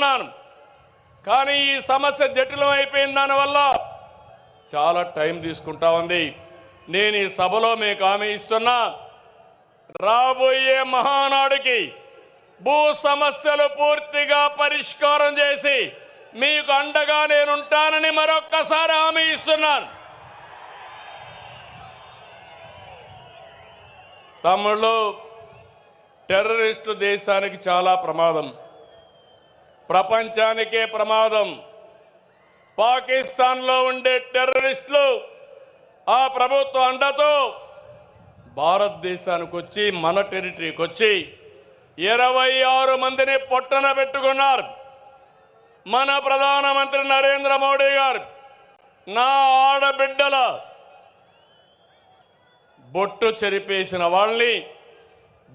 అనుకున్నాను కానీ ఈ సమస్య జటిలం అయిపోయిన దానివల్ల చాలా టైం తీసుకుంటా ఉంది. నేను ఈ సభలో మీకు హామీ ఇస్తున్నా. రాబోయే మహానాడుకి భూ సమస్యలు పూర్తిగా పరిష్కారం చేసి మీకు అండగా నేనుంటానని మరొక్కసారి హామీ ఇస్తున్నాను. తమ్ముళ్ళు టెర్రరిస్టు దేశానికి చాలా ప్రమాదం. ప్రపంచానికే ప్రమాదం. పాకిస్తాన్లో ఉండే టెర్రరిస్టులు ఆ ప్రభుత్వ అండతో భారతదేశానికి వచ్చి మన టెరిటరీకి వచ్చి ఇరవై ఆరు మందిని పొట్టన పెట్టుకున్నారు. మన ప్రధానమంత్రి నరేంద్ర మోడీ గారు నా ఆడబిడ్డల బొట్టు చెరిపేసిన వాళ్ళని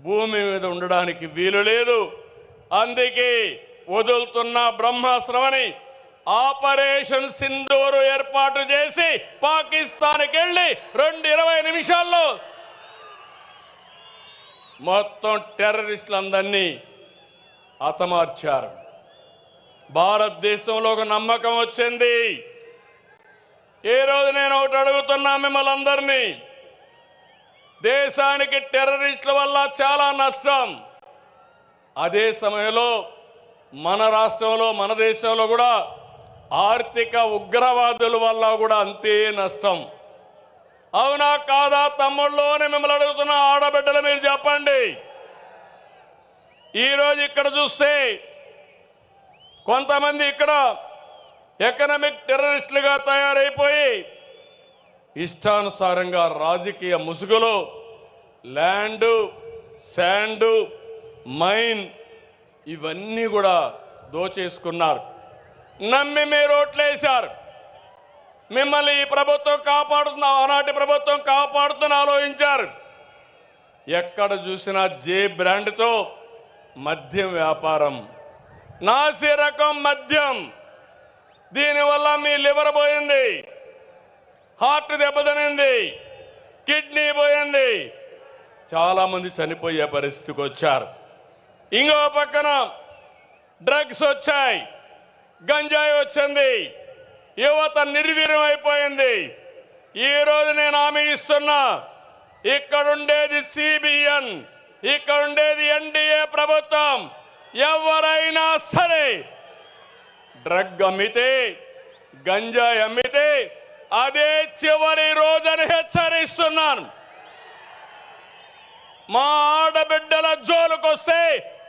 భూమి మీద ఉండడానికి వీలు లేదు. అందుకే వదులుతున్న బ్రహ్మాస్త్రమని ఆపరేషన్ సింధూరు ఏర్పాటు చేసి పాకిస్తాన్కి వెళ్ళి రెండు ఇరవై నిమిషాల్లో మొత్తం టెర్రరిస్టులందరినీ హతమార్చారు. భారతదేశంలో ఒక నమ్మకం వచ్చింది. ఈ రోజు నేను ఒకటి అడుగుతున్నా మిమ్మల్ని అందరినీ దేశానికి టెర్రరిస్టుల వల్ల చాలా నష్టం. అదే సమయంలో మన రాష్ట్రంలో మన దేశంలో కూడా ఆర్థిక ఉగ్రవాదుల వల్ల కూడా అంతే నష్టం. అవునా కాదా తమ్ముళ్ళోనే మిమ్మల్ని అడుగుతున్న ఆడబిడ్డలు మీరు చెప్పండి. ఈరోజు ఇక్కడ చూస్తే కొంతమంది ఇక్కడ ఎకనామిక్ టెర్రరిస్టులుగా తయారైపోయి ఇష్టానుసారంగా రాజకీయ ముసుగులో ల్యాండు శాండు మైన్ ఇవన్నీ కూడా దోచేసుకున్నారు. నమ్మి మీరు ఓట్లేశారు. మిమ్మల్ని ఈ ప్రభుత్వం కాపాడుతున్న ఆనాటి ప్రభుత్వం కాపాడుతున్న ఆలోచించారు. ఎక్కడ చూసినా జే బ్రాండ్తో మద్యం వ్యాపారం. నాసి రకం మద్యం. దీనివల్ల మీ లివర్ పోయింది. హార్ట్ దెబ్బతినింది కిడ్నీ పోయింది. చాలామంది చనిపోయే పరిస్థితికి వచ్చారు. ఇంకో పక్కన డ్రగ్స్ వచ్చాయి. గంజాయి వచ్చింది. యువత నిర్వీర్యం అయిపోయింది ఈ రోజు నేను హామీ ఇస్తున్నా ఇక్కడుండేది సిబిఎన్ ఇక్కడుండేది ఎన్డీఏ ప్రభుత్వం ఎవరైనా సరే డ్రగ్ అమ్మితే గంజాయి అమ్మితే అదే చివరి రోజని హెచ్చరిస్తున్నాను. మా ఆడబిడ్డల జోలుకొస్తే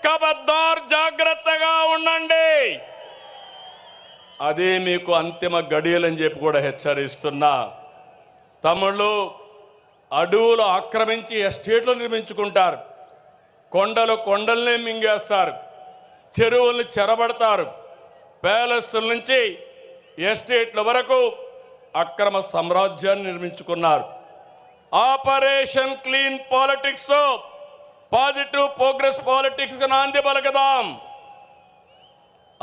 కబద్దార్ జాగ్రత్తగా ఉండండి. అదే మీకు అంతిమ గడియలని చెప్పి కూడా హెచ్చరిస్తున్నా. తమ్ముళ్ళు అడవులు ఆక్రమించి ఎస్టేట్లు నిర్మించుకుంటారు. కొండలు కొండల్నే మింగేస్తారు. చెరువుల్ని చెరబడతారు. ప్యాలెస్ల నుంచి ఎస్టేట్ల వరకు అక్రమ సామ్రాజ్యాన్ని నిర్మించుకున్నారు. ఆపరేషన్ క్లీన్ పాలిటిక్స్తో పాజిటివ్ ప్రోగ్రెస్ పాలిటిక్స్కి నాంది పలకదాం.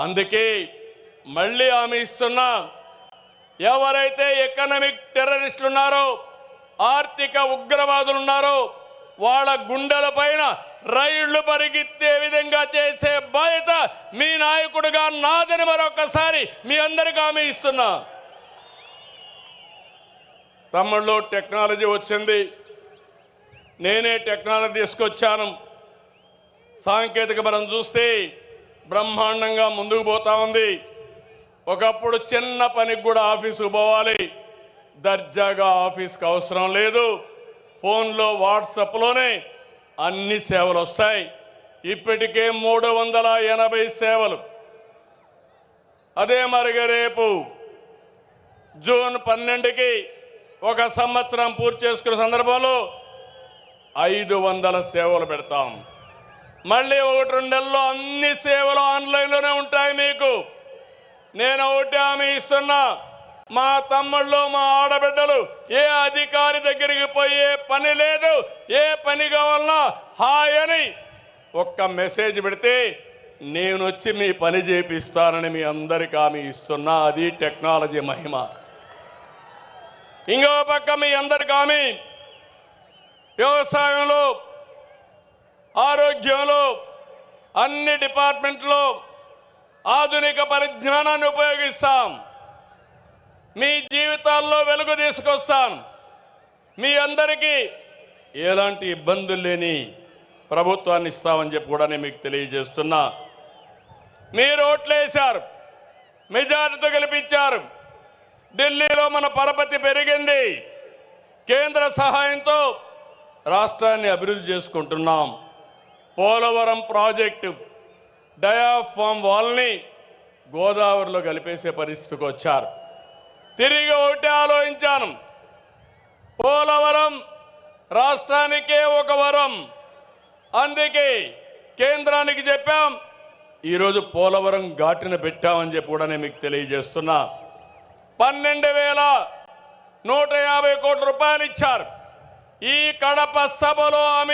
అందుకే మళ్ళీ హామీ ఇస్తున్నా ఎవరైతే ఎకనామిక్ టెర్రరిస్టులు ఉన్నారో ఆర్థిక ఉగ్రవాదులు ఉన్నారో వాళ్ళ గుండెల పైన రైళ్ళు పరిగెత్తే విధంగా చేసే బాధ్యత మీ నాయకుడిగా నాదని మరొకసారి మీ అందరికీ హామీ ఇస్తున్నా. తమ్ముళ్ళు టెక్నాలజీ వచ్చింది. నేనే టెక్నాలజీ తీసుకొచ్చాను. సాంకేతిక మనం చూస్తే బ్రహ్మాండంగా ముందుకు పోతా ఉంది. ఒకప్పుడు చిన్న పనికి కూడా ఆఫీసుకు పోవాలి. దర్జాగా ఆఫీస్కి అవసరం లేదు. ఫోన్లో వాట్సాప్లోనే అన్ని సేవలు వస్తాయి. ఇప్పటికే మూడు వందల ఎనభై సేవలు. అదే మరిగా రేపు జూన్ పన్నెండుకి ఒక సంవత్సరం పూర్తి చేసుకున్న సందర్భంలో ఐదు వందల సేవలు పెడతాం. మళ్ళీ ఒకటి రెండు నెలల్లో అన్ని సేవలు ఆన్లైన్లోనే ఉంటాయి మీకు. నేను ఒకటి ఆమె ఇస్తున్నా మా తమ్ముళ్ళు మా ఆడబిడ్డలు ఏ అధికారి దగ్గరికి పోయే పని లేదు ఏ పని కావాలన్నా హాయ్ అని ఒక్క మెసేజ్ పెడితే నేను వచ్చి మీ పని చేపిస్తానని మీ అందరికీ ఆమె ఇస్తున్నా. అది టెక్నాలజీ మహిమ. ఇంకో పక్క మీ అందరికి ఆమె వ్యవసాయంలో ఆరోగ్యంలో అన్ని డిపార్ట్మెంట్లో ఆధునిక పరిజ్ఞానాన్ని ఉపయోగిస్తాం. మీ జీవితాల్లో వెలుగు తీసుకొస్తాం. మీ అందరికీ ఎలాంటి ఇబ్బందులు లేని ప్రభుత్వాన్ని ఇస్తామని చెప్పి కూడా నేను మీకు తెలియజేస్తున్నా. మీరు ఓట్లేశారు. మెజారిటీతో గెలిపించారు. ఢిల్లీలో మన పరపతి పెరిగింది. కేంద్ర సహాయంతో రాష్ట్రాన్ని అభివృద్ధి చేసుకుంటున్నాం. పోలవరం ప్రాజెక్టు డయాఫామ్ వాల్ని గోదావరిలో కలిపేసే పరిస్థితికి వచ్చారు. తిరిగి ఒకటి ఆలోచించాను. పోలవరం రాష్ట్రానికే ఒక వరం. అందుకే కేంద్రానికి చెప్పాం. ఈరోజు పోలవరం ఘాటిన పెట్టామని చెప్పి కూడా నేను మీకు తెలియజేస్తున్నా. పన్నెండు వేల నూట యాభై కోట్ల రూపాయలు ఇచ్చారు. ఈ కడప సభలో ఆమె